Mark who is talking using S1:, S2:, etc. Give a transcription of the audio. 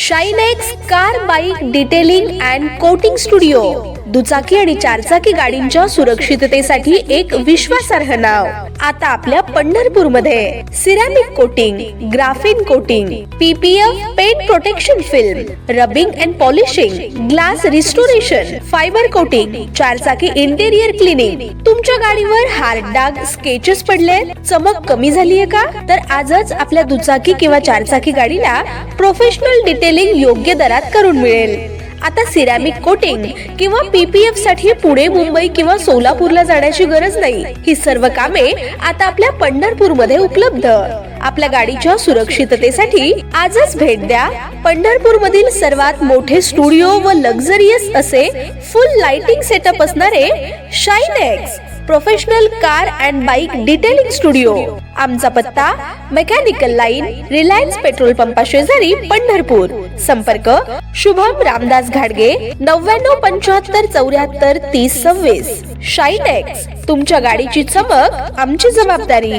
S1: Shinex car bike detailing and coating studio दुचाकी आणि चारचाकी गाडींच्या सुरक्षिततेसाठी एक विश्वासार्ह नाव. आता आपल्या पंढरपूरमध्ये ceramic coating graphene coating PPF paint protection film rubbing and polishing glass restoration fibre coating चारचाकी इंटेरियर क्लिनिंग तुमच्या गाडीवर हार्ड डाग स्केचेस पडले चमक कमी झालीये का? तर आजच आपल्या दुचाकी किंवा चारचाकी गाडीला प्रोफेशनल डिटेलिंग योग्य दरात करून मिळेल. आता सिरॅमिक कोटिंग किंवा पीपीएफसाठी पुणे मुंबई किंवा सोलापूरला जाण्याची गरज नाही. ही सर्व कामे आता आपल्या पंढरपूरमध्ये उपलब्ध. आपल्या गाडीच्या सुरक्षिततेसाठी आजच भेट द्या. पंढरपूर मधील सर्वात मोठे स्टुडिओ व लक्झरियस असे फुल लाइटिंग सेटअप असणारे Shinex professional car and bike detailing studio आमचा पत्ता मेकॅनिकल लाईन रिलायन्स पेट्रोल पंपा शेजारी पंढरपूर. संपर्क शुभम रामदास घाडगे नव्याण्णव पंच्याहत्तर चौऱ्याहत्तर तीस सव्वीस. शाईटेक्स तुमच्या गाडीची चमक आमची जबाबदारी.